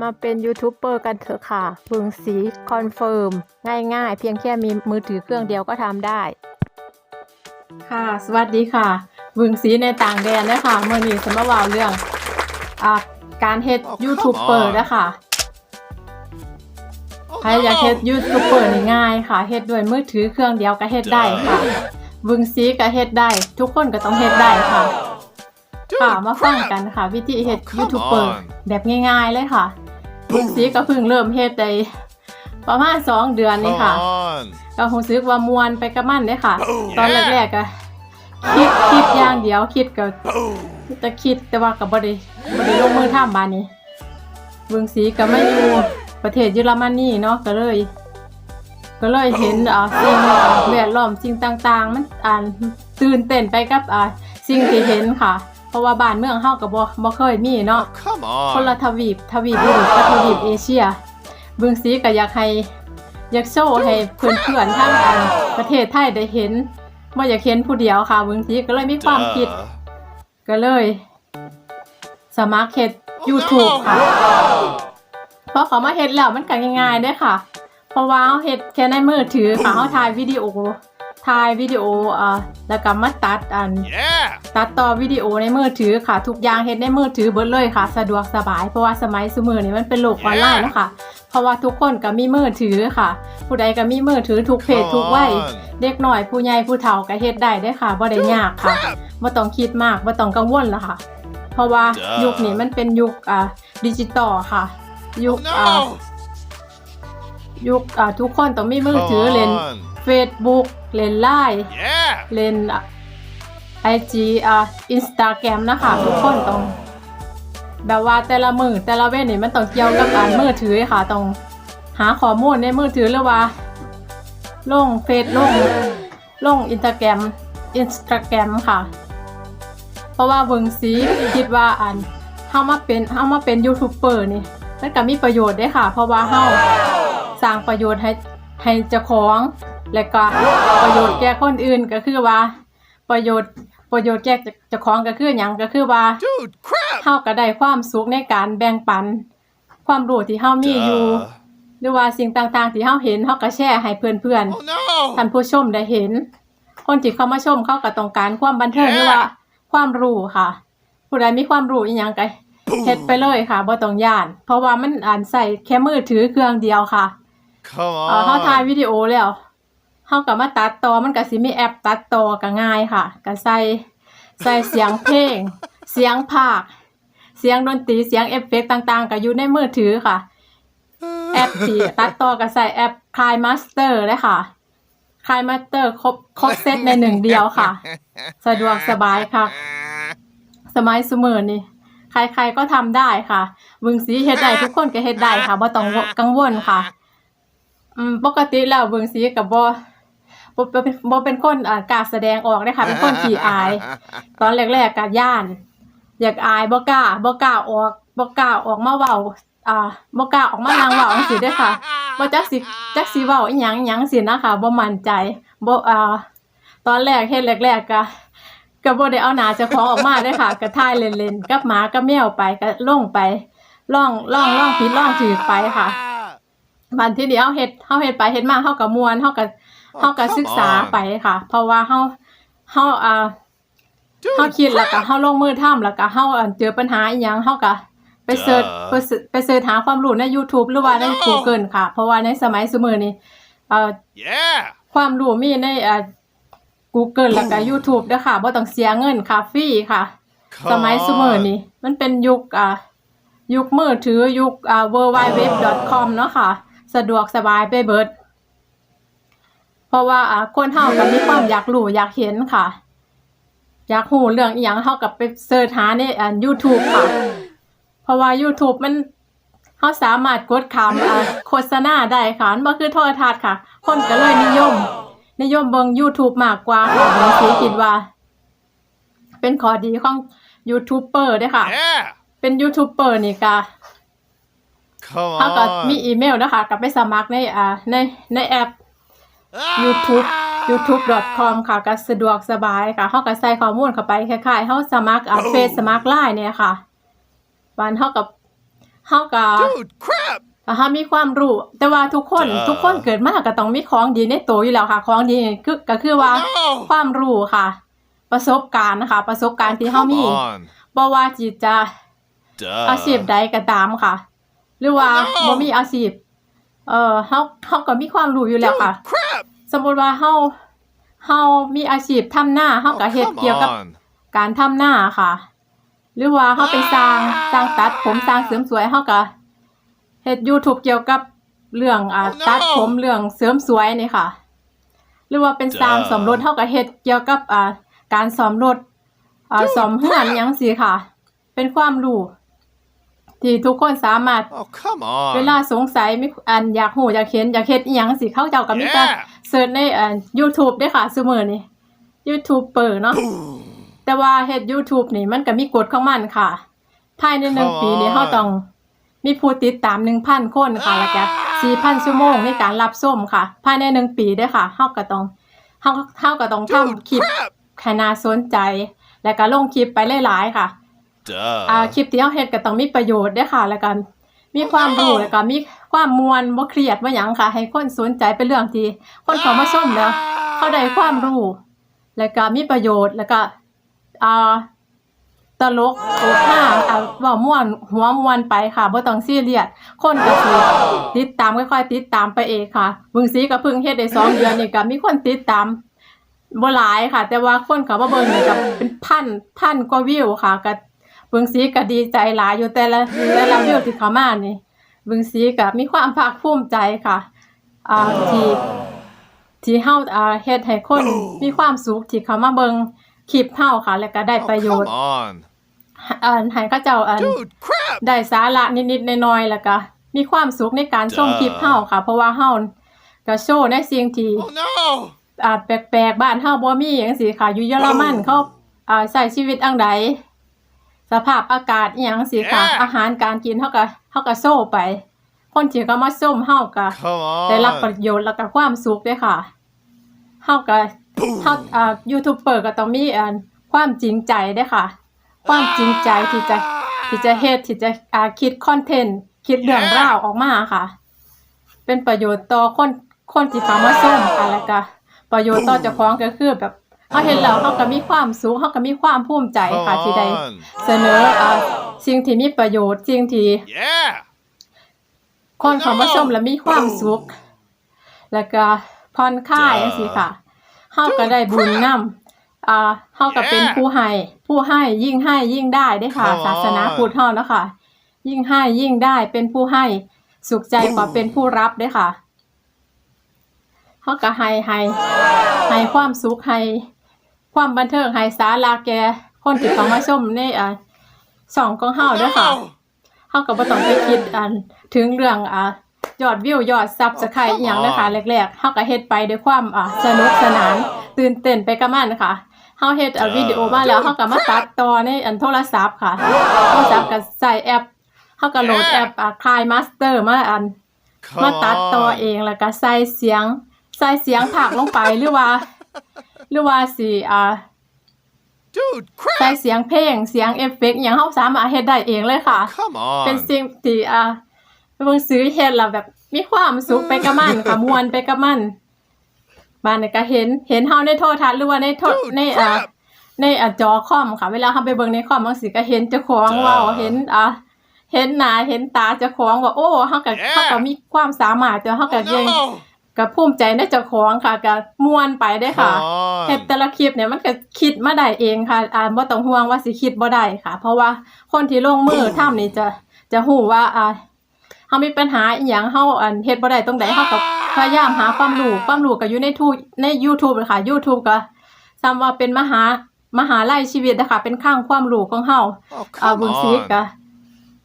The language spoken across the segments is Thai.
มาเป็นยูทูบเบอร์กันเถอะค่ะพึงสีคอนเฟิร์มง่ายๆ เพียงแค่มีมือถือเครื่องเดียวก็ทำได้ ค่ะสวัสดีค่ะบึงสีในต่างแดนนะคะเมื่อนี้สมมาว่าวเรื่องอ่าการเฮ็ด Oh, ยูทูบเบอร์ come on. นะคะ Oh, ใครอยากเฮ็ดยูทูบเบอร์นี่ง่ายค่ะเฮ็ดด้วยมือถือเครื่องเดียวก็เฮ็ดได้ค่ะบึงสีก็เฮ็ดได้ ทุกคนก็ต้องเฮ็ดได้ค่ะ Dude, ค่ะมาฟัง crap. กันค่ะ วิธีเฮ็ด Oh, come ยูทูบเบอร์ on. แบบง่ายๆเลยค่ะ บึงสีก็เพิ่งเริ่มเฮ็ดได้ประมาณสองเดือนนี่ Come ค่ะ on. ก็คงซื้อว่ามวนไปกับมันเลยค่ะ Boom ตอนแรกๆก็คิดคิดอย่างเดียวคิดก็ Boom. จะคิดแต่ว่าก็บ่ได้บ่ได้ลงมือทำบานนี้เบืองสีก็ไม่อยู่ประเทศเยอรมนีเนาะก็เลย ก็เลยเห็นอ่าสิ่งอ่าแวดล้อมสิ่งต่างๆ มันอ่านตื่นเต้นไปกับอ่าสิ่งที่เห็นค่ะ เพราะว่าบ้านเมืองเฮาก็บ่บ่เคยมีเนาะ Oh, come คนละ on. ทวีปทวีปยุโรปกับทวีปเอเชียเบืองสีก็อยากให้อยากโชว์ให้เพื่อนๆทั้งอันประเทศไทยได้เห็นว่าอยากเห็นผู้เดียวค่ะเบืองสีก็เลยมีความคิด Duh. ก็เลย สมัครเฮ็ด Oh, YouTube no. ค่ะพอเขามาเฮ็ดแล้วมันก็ง่ายๆเด้อค่ะ เพราะว่าเฮาเฮ็ดแค่ในมือถือค่ะเฮาถ่ายวิดีโอ ถ่ายวิดีโออ่าแล้วก็มาตัดอัน Yeah. ตัดต่อวิดีโอในมือถือค่ะ ทุกอย่างเฮ็ดในมือถือเบิดเลยค่ะ สะดวกสบายเพราะว่าสมัยสมือนี่มันเป็นโลกออนไลน์เนาะค่ะ เพราะว่าทุกคนก็มีมือถือค่ะ ผู้ใดก็มีมือถือทุกเพศ Come ทุกวัย on. เด็กน้อยผู้ใหญ่ผู้เฒ่าก็เฮ็ดได้เด้อค่ะบ่ได้ยากค่ะ Crap. บ่ต้องคิดมากบ่ต้องกังวลละค่ะ เพราะว่า Duh ยุคนี้มันเป็นยุคอ่าดิจิตอลค่ะ ยุค Oh, อ่า no. ยุคอ่าทุกคนต้องมีมือ Come ถือเล่น on. Facebook เล่น Line Yeah. เล่นไอจีอ่าอินสตาแกรมนะคะ ทุกคนต้อง แบบว่าแต่ละมือแต่ละเว้นนี่มันต้องเกี่ยวกับการมือถือค่ะต้องหาข้อมูลในมือถือหรือว่าลงเฟซลงลงอินสตาแกรมอินสตาแกรมค่ะ เพราะว่าเบิงสีคิดว่าอันเฮามาเป็นเฮามาเป็นยูทูบเบอร์นี่มันก็มีประโยชน์เด้ค่ะ เพราะว่าเฮาสร้างประโยชน์ให้ให้เจ้าของ และก็ประโยชน์แก่คนอื่นก็คือว่า ประโยชน์ประโยชน์แก่เจ้าของก็คือหยังก็คือว่า Dude, crap. เฮาก็ได้ความสุขในการแบ่งปัน ความรู้ที่เฮามีอยู่ Duh. หรือว่าสิ่งต่างๆ ที่เฮาเห็นเฮาก็แชร์ให้เพื่อน Oh ๆท่าน no. ผู้ชมได้เห็น คนที่เข้ามาชมเขาก็ต้องการความบันเทิงหรือว่า ความรู้ค่ะ ผู้ใดมีความรู้อีหยังก็เฮ็ดไปเลยค่ะบ่ต้องย่าน เพราะว่ามันอ่านใส่แค่มือถือเครื่องเดียวค่ะ Come เอ่อเฮาถ่าย on. วิดีโอแล้ว เฮาก็มาตัดต่อมันก็สิมีแอปตัดต่อก็ง่ายค่ะก็ใส่ใส่เสียงเพลง เสียงภาค เสียงดนตรีเสียงเอฟเฟกต์ต่างๆ ก็อยู่ในมือถือค่ะ แอปที่ตัดต่อก็ใส่แอป k ายมาสเตอร์เลยค่ะ k ายมาสเตอร์ครบครบเซตในหนึ่งเดียวค่ะ สะดวกสบายค่ะ สมัยสมือนี่ใครๆก็ทำได้ค่ะบึงสีเฮ็ดได้ทุกคนก็เฮ็ดได้ค่ะบ่ต้องกังวลค่ะ อืมปกติแล้วบึงสีกับบ่ บ่บ่เป็นบ่เป็นคนอ่ากล้าแสดงออกเด้ค่ะเป็นคนขี้อาย ตอนแรกๆก็ย่าน อยากอายบ่กล้าบ่กล้าออกบ่กล้าออกมาเว้าอ่าบ่กล้าออกมานั่งเว้าจังซี่เด้อค่ะบ่จักสิจักสิเว้าอีหยังอีหยังสินะคะบ่มั่นใจบ่อ่าตอนแรกเฮ็ดแรกๆก็ก็บ่ได้เอาหน้าเจ้าของออกมาเด้อค่ะก็ถ่ายเล่นๆกับหมากับแมวไปก็ลงไปลองลองลองผิดลองถูกไปค่ะบันที่เดียวเฮ็ดเฮาเฮ็ดไปเฮ็ดมาเฮาก็ม่วนเฮาก็ เฮาก็ศึกษาไปค่ะ เพราะว่าเฮาเฮาอ่า Dude, เฮาคิดแล้วก็ crap. เฮาลงมือทำแล้วก็เฮาอันเจอปัญหาอีหยังเฮาก็ไปเสิร์ช Duh ไปเสิร์ชไปเสิร์ชหาความรู้ใน YouTube หรือว่าใน Oh no Google ค่ะ เพราะว่าในสมัยสมัยนี้เอ่อ Yeah. ความรู้มีในเอ่อ Google แล้วก็ YouTube เด้อค่ะบ่ต้องเสียเงินค่ะฟรีค่ะส Come มัยสมัย on. นี้มันเป็นยุคอ่ายุคมือถือยุคอ่า worldwideweb.com เนาะค่ะ สะดวกสบายไปเบิด เพราะว่าอ่าคนเฮาก็มีความอยากรู้อยากเห็นค่ะ อยากรู้เรื่องอีหยังเฮาก็ไปเสิร์ชหาในอ่า YouTube ค่ะ เพราะว่า YouTube มันเฮาสามารถกดคำอ่าโฆษณาได้ค่ะมันบ่คือโทรทัศน์ค่ะ คนก็เลยนิยม นิยมเบิ่ง YouTube มากกว่าค่ะบางทีคิดว่า เป็นข้อดีของยูทูบเบอร์ด้วยค่ะ Yeah. เป็นยูทูบเบอร์นี่ก็ Come เขาก็มี on. อีเมลนะคะก็ไปสมัครในอ่าในในแอป YouTube youtube.com ค่ะก็สะดวกสบายค่ะเขาก็ใส่ข้อมูลเข้าไปคล้ายๆเขาสมัครอ่าเฟซสมัครไลน์เนี่ยค่ะวันเขากับเฮาก็ Dude, crap! เฮามีความรู้ แต่ว่าทุกคนจ้าทุกคนเกิดมาก็ต้องมีของดีในตัวอยู่แล้วค่ะ ของดีนี่คือก็คือว่า No! ความรู้ค่ะ ประสบการณ์นะคะ ประสบการณ์ที่เฮา Come มี on. บ่ว่าจิจะ Duh. อาชีพใดก็ตามค่ะ หรือว่า Oh no บ่มีอาชีพ เอ่อเฮาเฮาก็มีความรู้อยู่แล้ว Dude, ค่ะ crap! สมมุติว่าเฮาเฮามีอาชีพทำหน้าเฮา Oh, ก็เฮ็ด come เกี่ยวกับ on. การทำหน้าค่ะ หรือว่าเฮาไปสร้างสร้างตัดผมสร้างเสริมสวยเฮาก็เฮ็ด YouTube เกี่ยวกับเรื่องอ่า Oh no ตัดผมเรื่องเสริมสวยนี่ค่ะ หรือว่าเป็นสร้าง Duh สมรถเฮาก็เฮ็ดเกี่ยวกับอ่าการซ่อมรถอ่า Dude ซ่อมเฮือน crap หยังซี่ค่ะ เป็นความรู้ ที่ทุกคนสามารถ Oh, come on. เวลาสงสัยมีอันอยากหูอยากเห็นอยากเฮ็ดอีหยังสิเขาเจ้าก็มีแต่ Yeah เสิร์ชในอ่า YouTube ได้อค่ะซุมื้อนี้ YouTube เปิดเนาะ Boom. แต่ว่าเฮ็ด YouTube นี่มันก็มีกฎของมันค่ะ ภายในหนึ่ง Come ปีนี่ on เฮาต้องมีผู้ติดตาม 1,000 คนค่ะ แล้วก็ 4,000 ชั่วโมงในการรับชมค่ะ ภายในหนึ่งปีเด้อค่ะเฮาก็ต้องเฮาเฮาก็ต้องทำ Dude, คลิป crap! ให้น่าสนใจ แล้วก็ลงคลิปไปหลายๆค่ะ Duh. อ่าคลิปที่เฮาเฮ็ดก็ต้องมีประโยชน์เด้อค่ะแล้วก็มีความรู้แล้วก็มีความมวลบ่เครียดบ่หยังค่ะ ให้คนสนใจเป็นเรื่องที่คนเขามาชมแล้วเขาได้ความรู้แล้วก็มีประโยชน์แล้วก็อ่าตลกโอภาอ่าเว้าม่วนหัวม่วนไปค่ะบ่ต้องซีเรียสคนก็สิติดตามค่อยๆติดตามไปเองค่ะเบึงสีก็เพิ่งเฮ็ดได้สองเดือนนี่ก็มีคนติดตามบ่หลายค่ะ แต่ว่าคนเขามาเบิ่งนี่ก็เป็นพันพันกว่าวิวค่ะก็เบิ่งสีก็ดีใจหลายอยู่แต่ละแต่ละวิวที่เขามานี่เบิ่งสีก็มีความภาคภูมิใจค่ะอ่าที่ที่เฮาอ่าเฮ็ดให้คนมีความสุขที่เขามาเบิ่งคลิปเฮาค่ะ แล้วก็ได้ Oh, ประโยช come น์ on. อ่าให้เขาเจ้าอัน Dude, crap! ได้สาระนิดๆน้อยๆแล้วก็มีความสุขในการชมคลิปเฮาค่ะ เพราะว่าเฮาก็โชว์ในสิ่งที่ Oh, no! อ่าแปลกๆบ้านเฮาบ่มีจังซี่ค่ะ อยู่เยอรมันเขาอ่าใช้ชีวิตอังใด สภาพอากาศอีหยังจังซี่ค่ะ Yeah อาหารการกินเฮาก็เฮาก็โชว์ไป คนที่เขามาชมเฮาก็ Come ได้รับป on. ระโยชน์แล้วก็ความสุขด้วยค่ะเฮาก็เฮาอ่ายูทูบเบอร์ก็ต้องมีอันความจริงใจด้วยค่ะ ความจริงใจที่จะที่จะเฮ็ดที่จะอ่าคิดคอนเทนต์คิดเรื่องราวออกมาค่ะ เป็นประโยชน์ต่อคนคนที่เขามาชมค่ะแล้วก็ประโยชน์ต่อเจ้าของก็คือแบบ เฮาเห็นแล้วเฮาก็มีความสุขเฮาก็มีความภูมิใจค่ะ Come ที่ได้ on. เสนออ่าสิ่งที่มีประโยชน์สิ่งที่ Yeah! คนเขามาชมแล้วมีความสุข แล้วก็ผ่อนคลายจังซี่ค่ะเฮาก็ได้บุญนำอ่าเฮาก็เป็นผู้ให้ผู้ให้ยิ่งให้ยิ่งได้เด้อค่ะ Come on ศาสนาพุทธเฮาเนาะค่ะ ยิ่งให้ยิ่งได้เป็นผู้ให้สุขใจกว่าเป็นผู้รับเด้อค่ะเฮาก็ให้ให้ให้ความสุขให้ ความบันเทิงให้สาระแก่คนที่เขามาชมในอ่าช่องของเฮาเด้อค่ะ No! เฮาก็บ่ต้องไปคิดอันถึงเรื่องอ่ายอดวิวยอดซับสไครต์อีหยังเลยค่ะแรกๆเฮาก็เฮ็ดไปด้วยความอ่าสนุกสนาน ตื่นเต้นไปกับมันค่ะเฮาเฮ็ดอะวิดีโอมาแล้วเฮาก็มาตัดต่อในอันโทรศัพท์ค่ะโทรศัพท์ก็ใส่แอปเฮาก็โหลดแอปอ่า Cry Master มาอันมา Come ตัดต่อ on. เองแล้วก็ใส่เสียงใส่เสียงภาคลงไปหรือว่า หรือว่าสิอ่า Dude, ใส่ crap! เสียงเพลงเสียงเอฟเฟกต์อหย่างเฮาสามารถเฮ็ดได้เองเลยค่ะ Come เป็น on. สิ่งที่อ่าเบิ่งซื้อเฮ็ดแล้วแบบมีความสุขไปกับมันค่ะ ม่วนไปกับมันบ้านนี่ก็เห็นเห็นเฮาในโทรทัศน์หรือว่าในโทร Dude, ในอ่า crap! ในอ่าจอคอมค่ะ เวลาเฮาไปเบิ่งในคอมบางสิก็เห็นเจ้าของจ้าเว้าเห็นอ่าเห็นหน้าเห็นตาเจ้าของว่าโอ้เฮาก็ Yeah เฮาก็มีความสามารถแต่เฮาก็ Oh, ยัง no! ก็ภูมิใจในเจ้าของค่ะก็ม่วนไปได้อค่ะ Come เฮ็ด on. แต่ละคลิปเนี่ยมันก็คิดมาได้เองค่ะ อ่าบ่ต้องห่วงว่าสิคิดบ่ได้ค่ะ เพราะว่าคนที่ลงมือทำนี่จะจะฮู้ว่าอ่าเฮามีปัญหาอีหยังเฮาอันเฮ็ดบ่ได้ตรงใดเฮาก็พยายามหาความรู้ความรู้ก็อยู่ในทูใน YouTube เลยค่ะ YouTube ก็ซ้ำว่าเป็นมหามหาลัยชีวิตนะคะเป็นข้างความรู้ของเฮา Oh, อ่า come บุญศรี on. ก็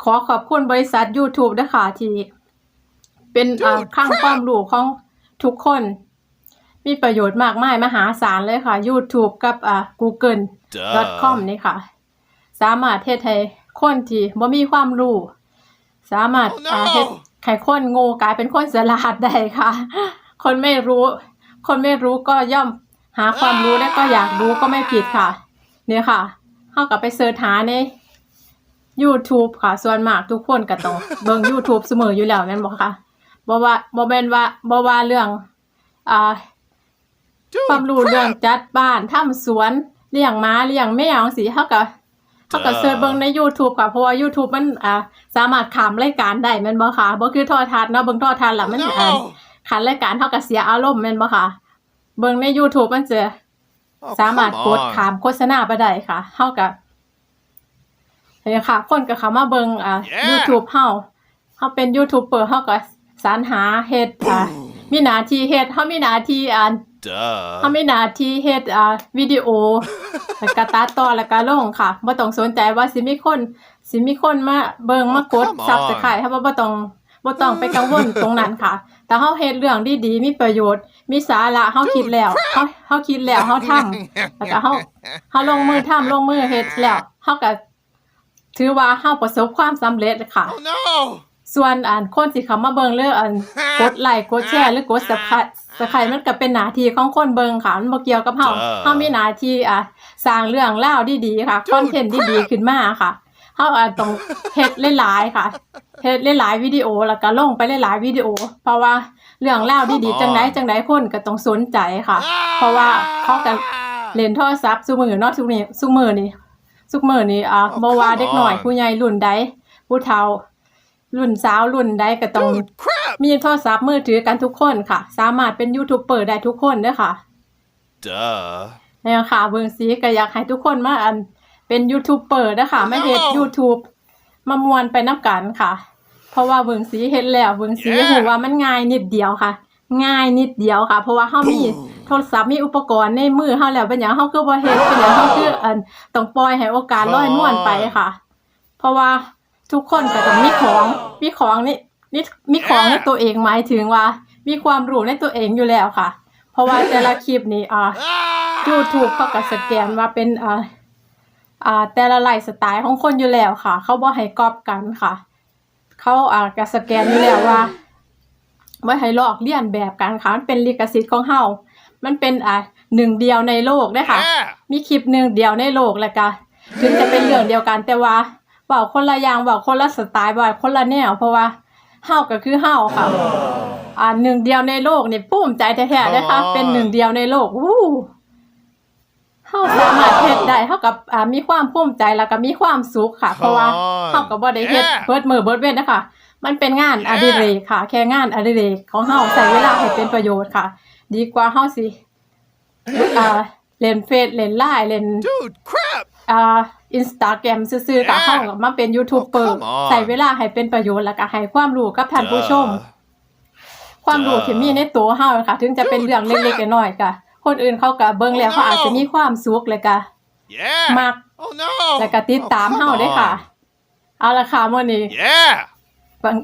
ขอขอบคุณบริษัท YouTube ด้วยค่ะที่เป็นอ่า Dude, ข้าง crap ความรู้ของ ทุกคน มีประโยชน์มากมายมหาศาลเลยค่ะ YouTube กับอ่า Google com Duh. นี่ค่ะ สามารถเฮ็ดให้คนที่บ่มีความรู้ สามารถ Oh, no อ่าเฮ็ดให้คนโง่กลายเป็นคนฉลาดได้ค่ะ คนไม่รู้ คนไม่รู้ก็ย่อมหาความรู้และก็อยากรู้ก็ไม่ผิดค่ะ เนี่ยค่ะเฮาก็ไปเสิร์ชหาใน YouTube ค่ะ ส่วนมากทุกคนก็ต้องเบิ่ง YouTube เสมออยู่แล้วแม่นบ่คะ บ่ว่าบ่แม่นว่าบ่ว่าเรื่องอ่า Dude, ความรู้เรื่อง crap. จัดบ้านทำสวนเลี้ยงม้าเลี้ยงแมวจังซี่เฮาก็เฮาก็เสิร์ชเบิ่งใน YouTube ค่ะเพราะว่า YouTube มันอ่าสามารถข้ามรายการได้แม่นบ่คะบ่คือโทรทัศน์เนาะเบิ่งโทรทัศน์แล้วมันอ่า No. ขันรายการเฮาก็เสียอารมณ์แม่นบ่คะเบิ่งใน YouTube มันจะ Oh, สามารถ come กด on. ขามโฆษณาไปได้ค่ะเฮากับเฮ้ยค่ะ คนก็เข้ามาเบิ่งอ่า Yeah. YouTube เฮาเฮาเป็นยูทูบเบอร์เฮาก็ สรรหาเฮ็ดอ่ามีหน้าที่เฮ็ดเฮามีหน้าที่อ่า Duh. เฮามีหน้าที่เฮ็ดอ่าวิดีโอแล้วก็ตัดต่อแล้วก็ลงค่ะบ่ต้องสนใจว่าสิมีคนสิมีคนมาเบิ่งมากด come on. Subscribe เฮาบ่ต้องบ่ต้องไปกังวลตรงนั้นค่ะ แต่เฮาเฮ็ดเรื่องดีๆ มีประโยชน์ มีสาระเฮาคิดแล้วเฮาเฮาคิดแล้วเฮาทำแล้วก็เฮาเฮาลงมือทำลงมือเฮ็ดแล้วเฮาก็ถือว่าเฮาประสบความสำเร็จค่ะ Oh no. ส่วนอันคนที่เขามาเบิ่งเรื่องอันกดไลค์กดแชร์หรือกด Subscribe Subscribe มันก็เป็นหน้าที่ของคนเบิ่งค่ะมันบ่เกี่ยวกับเฮาจ้าเฮามีหน้าที่อะสร้างเรื่องราวดีๆค่ะคอนเทนต์ดีๆขึ้นมาค่ะเฮาอาจต้องเฮ็ดหลายๆค่ะเฮ็ดหลายๆวิดีโอแล้วก็ลงไปหลายๆวิดีโอ เพราะว่าเรื่องราวดีๆจังไดจังไดคนก็ต้องสนใจค่ะ เพราะว่าเขาก็เล่นโทรศัพท์ซุมือเนาะซุนี้ซุมือนี่ซุมือนี่อะ Oh, บ่ว่า come เด็กน้อย on. ผู้ใหญ่รุ่นใดผู้เฒ่า รุ่นสาวรุ่นใดก็ต้อง Dude, crap. มีโทรศัพท์มือถือกันทุกคนค่ะ สามารถเป็นยูทูบเบอร์ได้ทุกคนเด้อค่ะ Duh. แล้วค่ะเบิ่งสีก็อยากให้ทุกคนมาอันเป็นยูทูบเบอร์นะคะมาเฮ็ด No. YouTube มามวนไปนํกันค่ะ เพราะว่าเบิ่งสีเฮ็ดแล้วเบิ่งสี Yeah. หูว่ามันง่ายนิดเดียวค่ะ ง่ายนิดเดียวค่ะ เพราะว่าเฮามีโทรศัพท์มีอุปกรณ์ในมือเฮาแล้วเป็นหยังเฮาคือบ่เฮ็ดเป็นหยังเฮาคืออันต้องปล่อยให้โอกาสลอยนวลไปค่ะ เพราะว่า ทุกคนก็ต้องมีของมีของนี่นี่มีของในตัวเองหมายถึงว่า มีความรู้ในตัวเองอยู่แล้วค่ะ เพราะว่าแต่ละคลิปนี่อ่า Ah. YouTube เขาก็สแกนว่าเป็นอ่าอ่าแต่ละไลฟ์สไตล์ของคนอยู่แล้วค่ะ เขาบ่ให้ก๊อปกันค่ะ เขาอ่าก็สแกนอยู่แล้วว่าบ่ให้ลอกเลียนแบบกันค่ะมันเป็นลิขสิทธิ์ของเฮามันเป็นอ่าหนึ่งเดียวในโลกเด้อค่ะ Yeah. มีคลิปหนึ่งเดียวในโลกแล้วก็ถึงจะเป็นเรื่องเดียวกันแต่ว่า เว้าคนละอย่างเว้าคนละสไตล์เว้าคนละแนวเพราะว่าเฮาก็คือเฮาค่ะอ่าหนึ่งเดียวในโลกนี่ภูมิใจแท้ๆนะคะ เป็นหนึ่งเดียวในโลกวู้เฮาสามารถเฮ็ดได้เท่ากับอ่ามีความภูมิใจแล้วก็มีความสุขค่ะ เพราะว่าเฮาก็บ่ได้เฮ็ด Yeah. เบิดมือเบิดเว้นนะคะมันเป็นงานอดิเรกค่ะ แค่งานอดิเรกของเฮาใช้เวลาให้เป็นประโยชน์ค่ะ ดีกว่าเฮาสิอ่าเล่นเฟซเล่นไลน์เล่น Dude, crap. อ่า อินสตาแกรมซื่อๆกับ Yeah. เฮาก็มาเป็นยูทูบเบอร์ Oh, come on. ใส่เวลาให้เป็นประโยชน์แล้วก็ให้ความรู้กับท่านผู้ชม Duh. ความรู้ที่มีในตัวเฮาค่ะ ถึงจะเป็นเรื่องเล็กๆน้อยๆก็คนอื่นเขาก็เบิ่งแล้วเขาอาจจะมีความสุขเลยก็ Yeah. มัก Oh no. แล้วก็ติดตาม Oh, เฮา come ได้ค่ะ on. เอาละค่ะมื้อนี้ Yeah.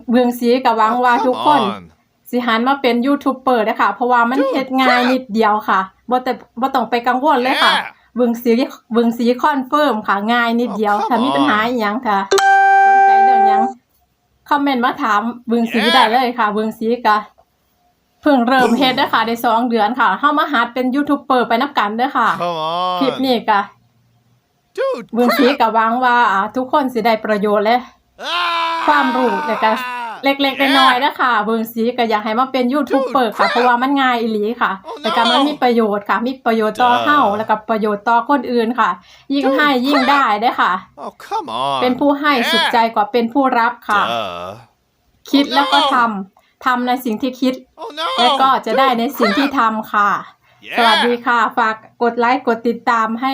เบืองสีก็หวัง Oh, ว่า come ทุกคน on. สิหันมาเป็นยูทูบเบอร์นะคะเพราะว่ามัน Dude, เฮ็ดง่าย crap นิดเดียวค่ะบ่แต่บ่ต้องไปกังวลเลยค่ะ Yeah. เบิ่งสีเบิ่งสีคอนเฟิร์มค่ะ ง่ายนิดเดียว Oh, come ถ้ามีปัญหา on อีหยังค่ะสนใจเรื่องหยังคอมเมนต์มาถามเบิ่งสี Yeah. ได้เลยค่ะ เบิ่งสีก็เพิ่งเริ่มเฮ็ดเด้อค่ะได้สองเดือนค่ะเฮามาหัดเป็นยูทูบเบอร์ไปนับกันเด้อค่ะ Come on. คลิปนี้ก็ Dude, เบิ่งสี crap. ก็หวังว่าอ่าทุกคนสิได้ประโยชน์และ Ah. ความรู้แล้วก็ เล็กๆน้อยๆนะคะเบิ่งสีก็อยากให้มาเป็นยูทูบเบอร์ค่ะ Dude, เพราะว่ามันง่ายอีหลีค่ะ Oh, no. แต่ก็มันมีประโยชน์ค่ะ มีประโยชน์ต่อ Duh. เฮาแล้วก็ประโยชน์ต่อคนอื่นค่ะ ยิ่ง Dude, ให้ยิ่ง crap. ได้เด้อค่ะ Oh, come on. เป็นผู้ให้ Yeah. สุขใจกว่าเป็นผู้รับค่ะ Duh. คิดแล้วก็ Oh, no. ทำทำในสิ่งที่คิด Oh no. และก็จะได้ใน Dude, สิ่งที่ crap. ทำค่ะ Yeah. สวัสดีค่ะ ฝากกดไลค์กดติดตามให้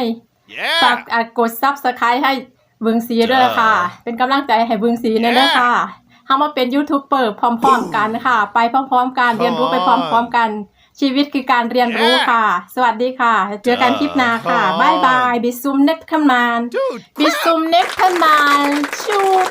ฝาก Yeah. อะกด Subscribe ให้เบึงสีด้วยค่ะจ้าเป็นกำลังใจให้เบึงสีเนี่ยด้วยค่ะ เฮามาเป็นยูทูบเบอร์พร้อม ๆ กันค่ะ ไปพร้อม ๆ กันเรียนรู้ไปพร้อม ๆ กันชีวิตคือการเรียนรู้ค่ะ สวัสดีค่ะ เจอกันคลิปหน้าค่ะจ้าบายบาย บิซุมเน็ตขมาน Dude, บิ crap. ซุมเน็ตขมานชูด